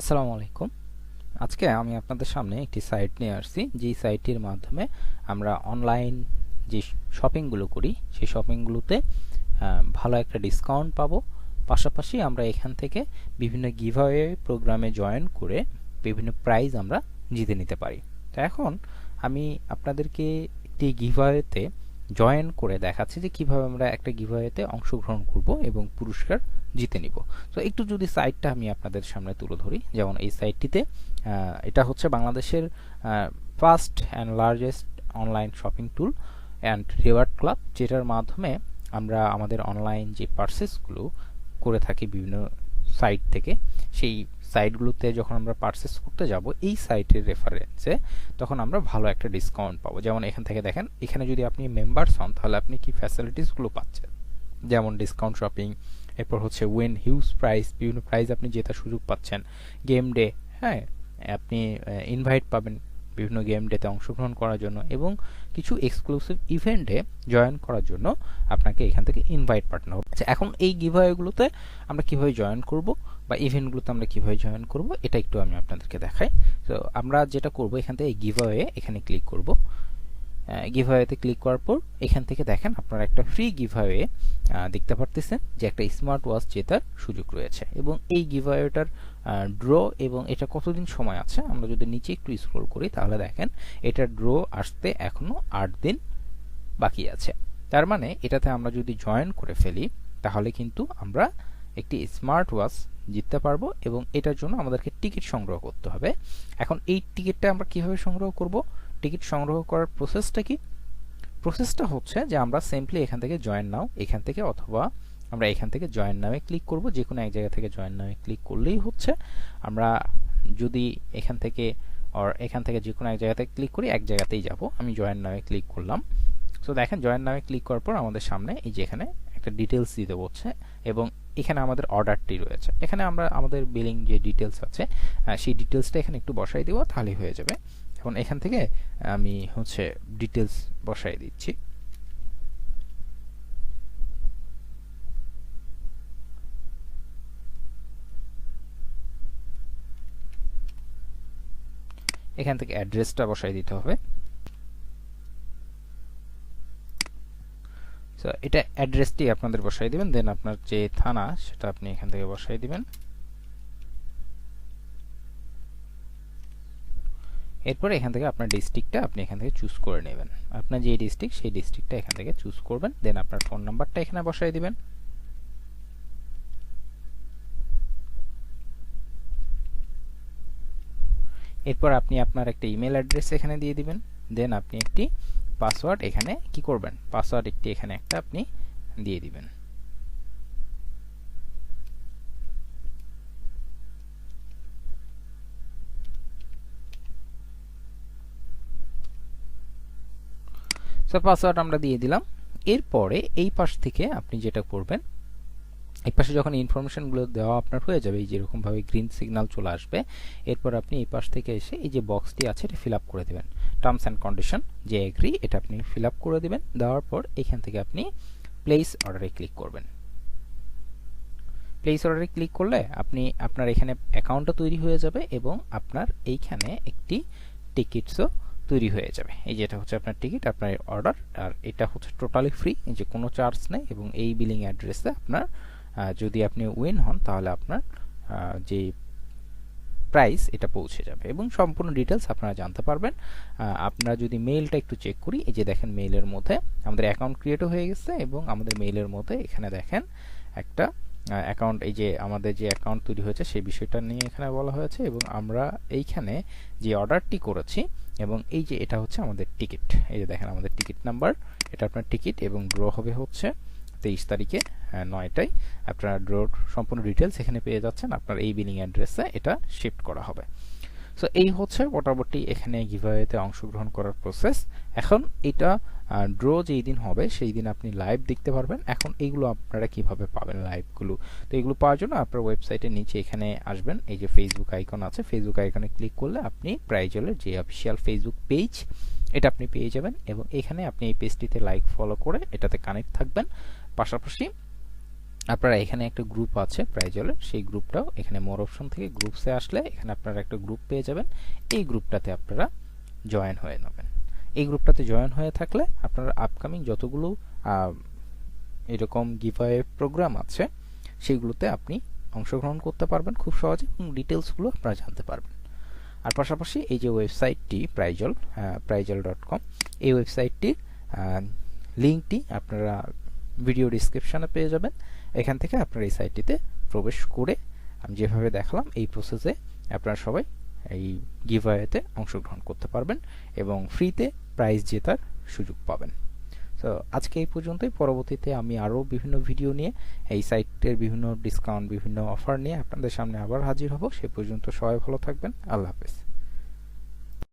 আসসালামু আলাইকুম। আজকে আমি আপনাদের সামনে একটি সাইট নিয়ে আসছি। যেই সাইটটির মাধ্যমে আমরা অনলাইন যে শপিংগুলো করি, সেই শপিংগুলোতে ভালো একটা ডিসকাউন্ট পাবো। পাশাপাশি আমরা এখান থেকে বিভিন্ন গিভঅ্যাওয়ে প্রোগ্রামে জয়েন করে বিভিন্ন প্রাইজ আমরা জিতে নিতে পারি। তো এখন আমি আপনাদেরকে একটি গিভঅ্যাওয়েতে জয়েন করে দেখাচ্ছি যে কীভাবে আমরা একটা গিভঅ্যাওয়েতে অংশগ্রহণ করব এবং পুরস্কার জিতে নিব। তো একটু যদি সাইটটা আমি আপনাদের সামনে তুলে ধরি, যেমন এই সাইটটিতে এটা হচ্ছে বাংলাদেশের first and largest online shopping tool and reward club যেটার মাধ্যমে আমরা আমাদের অনলাইন যে পার্সেসগুলো করে থাকি বিভিন্ন সাইট থেকে, সেই সাইটগুলোতে যখন আমরা পারচেস করতে যাব, এই সাইটের রেফারেন্সে তখন আমরা ভালো একটা ডিসকাউন্ট পাবো। যেমন এখান থেকে দেখেন, এখানে যদি আপনি মেম্বার্স হন, তাহলে আপনি কি ফ্যাসিলিটিসগুলো পাচ্ছেন? যেমন ডিসকাউন্ট শপিং এরপর হচ্ছে উইন হিউজ প্রাইস বিভিন্ন প্রাইজ আপনি জেতার সুযোগ পাচ্ছেন। গেম ডে হ্যাঁ আপনি ইনভাইট পাবেন বিভিন্ন গেম ডেতে অংশগ্রহণ করার জন্য এবং কিছু এক্সক্লুসিভ ইভেন্টে জয়েন করার জন্য আপনাকে এখান থেকে ইনভাইট পাঠানো হবে। আচ্ছা এখন এই গিভওয়েগুলোতে আমরা কীভাবে জয়েন করব? বা ইভেন্টগুলোতে আমরা কীভাবে জয়েন করব, এটা একটু আমি আপনাদেরকে দেখাই। তো আমরা যেটা করব এখান থেকে গিভওয়ে এখানে ক্লিক করব। গিভওয়েতে ক্লিক করার পর এখান থেকে দেখেন আপনারা একটা ফ্রি গিভওয়ে দেখতে পারতেছেন যে একটা স্মার্ট ওয়াচ জেতার সুযোগ রয়েছে। এবং এই গিভওয়েটার ড্র এবং এটা কতদিন সময় আছে, আমরা যদি নিচে একটু স্ক্রল করি তাহলে দেখেন এটা ড্র আসতে এখনও আট দিন বাকি আছে। তার মানে এটাতে আমরা যদি জয়েন করে ফেলি, তাহলে কিন্তু আমরা একটি স্মার্ট ওয়াচ জিততে পারব এবং এটার জন্য আমাদেরকে টিকিট সংগ্রহ করতে হবে। এখন এই টিকিটটা আমরা কীভাবে সংগ্রহ করব? টিকিট সংগ্রহ করার প্রসেসটা কি? প্রসেসটা হচ্ছে যে আমরা সিম্পলি এখান থেকে জয়েন নাও এখান থেকে অথবা আমরা এখান থেকে জয়েন নামে ক্লিক করব। যে কোনো এক জায়গা থেকে জয়েন নামে ক্লিক করলেই হচ্ছে। আমরা যদি এখান থেকে আর এখান থেকে যে কোনো এক জায়গাতে ক্লিক করি, এক জায়গাতেই যাব। আমি জয়েন নামে ক্লিক করলাম। সো দেখেন জয়েন নামে ক্লিক করার পর আমাদের সামনে এই যে এখানে একটা ডিটেলস দিতে বলছে এবং এখানে আমাদের অর্ডারটি রয়েছে। এখানে আমরা আমাদের বিলিং যে ডিটেলস আছে সেই ডিটেলসটা এখানে একটু বসাই দেবো, তাহলেই হয়ে যাবে। এখন এখান থেকে আমি হচ্ছে ডিটেলস বসাই দিচ্ছি। এখান থেকে অ্যাড্রেসটা বসাই দিতে হবে। সো এটা অ্যাড্রেসটি আপনাদের বসাই দিবেন দেন আপনার যে থানা, সেটা আপনি এখান থেকে বসাই দিবেন। এরপর এখান থেকে আপনার ডিস্ট্রিক্টটা আপনি এখান থেকে চুজ করে নেবেন। আপনার যে ডিস্ট্রিক্ট সেই ডিস্ট্রিক্টটা এখান থেকে চুজ করবেন দেন আপনার ফোন নাম্বারটা এখানে বসাই দিবেন। এরপর আপনি আপনার একটা ইমেল অ্যাড্রেস এখানে দিয়ে দিবেন দেন আপনি একটি পাসওয়ার্ড এখানে কি করবেন? পাসওয়ার্ড একটি এখানে একটা আপনি দিয়ে দিবেন। সো পাসওয়ার্ড আমরা দিয়ে দিলাম। এরপরে এই পাশ থেকে আপনি যেটা করবেন, এই পাশে যখন ইনফরমেশনগুলো দেওয়া আপনার হয়ে যাবে, এই যেরকমভাবে গ্রিন সিগন্যাল চলে আসবে, এরপর আপনি এই পাশ থেকে এসে এই যে বক্সটি আছে, এটা ফিল আপ করে দেবেন। টার্মস অ্যান্ড কন্ডিশন যে এগ্রি এটা আপনি ফিল আপ করে দেবেন, দেওয়ার পর এখান থেকে আপনি প্লেস অর্ডারে ক্লিক করবেন। প্লেস অর্ডারে ক্লিক করলে আপনি, আপনার এখানে অ্যাকাউন্টটা তৈরি হয়ে যাবে এবং আপনার এইখানে একটি টিকিটসও তৈরি হয়ে যাবে। এই যে এটা হচ্ছে আপনার টিকিট আপনার অর্ডার আর এটা হচ্ছে টোটালি ফ্রি যে কোনো চার্জ নেই এবং এই বিলিং অ্যাড্রেসে আপনার যদি আপনি উইন হন, তাহলে আপনার যে প্রাইস এটা পৌঁছে যাবে এবং সম্পূর্ণ ডিটেলস আপনারা জানতে পারবেন। আপনারা যদি মেইলটা একটু চেক করি, এই যে দেখেন মেইলের মধ্যে আমাদের অ্যাকাউন্ট ক্রিয়েটও হয়ে গেছে এবং আমাদের মেইলের মধ্যে এখানে দেখেন একটা অ্যাকাউন্ট এই যে আমাদের যে অ্যাকাউন্ট তৈরি হয়েছে সেই বিষয়টা নিয়ে এখানে বলা হয়েছে এবং আমরা এইখানে যে অর্ডারটি করেছি এবং এই যে এটা হচ্ছে আমাদের টিকিট এই যে দেখেন আমাদের টিকিট নাম্বার এটা আপনার টিকিট এবং ড্র হবে হচ্ছে। তেইশ তারিখে নয়টায়। আপনার ড্রোর সম্পূর্ণ ডিটেলস এখানে পেয়ে যাচ্ছেন। আপনার এই বিলিং অ্যাড্রেসে এটা শিফট করা হবে। সো এই হচ্ছে মোটামুটি এখানে গিভওয়েতে অংশগ্রহণ করার প্রসেস এখন এটা ড্র যেই দিন হবে, সেই দিন আপনি লাইভ দেখতে পারবেন। এখন এইগুলো আপনারা কীভাবে পাবেন লাইভগুলো তো এগুলো পাওয়ার জন্য আপনার ওয়েবসাইটের নিচে এখানে আসবেন। এই যে ফেসবুক আইকন আছে ফেসবুক আইকনে ক্লিক করলে আপনি প্রাইজলের যে অফিসিয়াল ফেসবুক পেজ এটা আপনি পেয়ে যাবেন। এবং এখানে আপনি এই পেজটিতে লাইক ফলো করে এটাতে কানেক্ট থাকবেন। পাশাপাশি আপনারা এখানে একটা গ্রুপ আছে প্রাইজলের সেই গ্রুপটাও এখানে মোর অপশন থেকে গ্রুপসে আসলে এখানে আপনারা একটা গ্রুপ পেয়ে যাবেন। এই গ্রুপটাতে আপনারা জয়েন হয়ে নেবেন। এই গ্রুপটাতে জয়েন হয়ে থাকলে আপনারা আপকামিং যতগুলো এরকম গিভওয়ে প্রোগ্রাম আছে, সেগুলোতে আপনি অংশগ্রহণ করতে পারবেন খুব সহজে এবং ডিটেলসগুলো আপনারা জানতে পারবেন। আর পাশাপাশি এই যে ওয়েবসাইটটি প্রাইজল প্রাইজল ডট কম এই ওয়েবসাইটটির লিঙ্কটি আপনারা ভিডিও ডিসক্রিপশানে পেয়ে যাবেন। এখান থেকে আপনারা এই সাইটটিতে প্রবেশ করে আমি যেভাবে দেখালাম, এই প্রসেসে আপনারা সবাই এই গিভওয়েতে অংশগ্রহণ করতে পারবেন এবং ফ্রিতে প্রাইজ জেতার সুযোগ পাবেন। তো আজকে এই পর্যন্তই। পরবর্তীতে আমি আরও বিভিন্ন ভিডিও নিয়ে, এই সাইটের বিভিন্ন ডিসকাউন্ট বিভিন্ন অফার নিয়ে আপনাদের সামনে আবার হাজির হব। সে পর্যন্ত সবাই ভালো থাকবেন। আল্লাহ হাফেজ।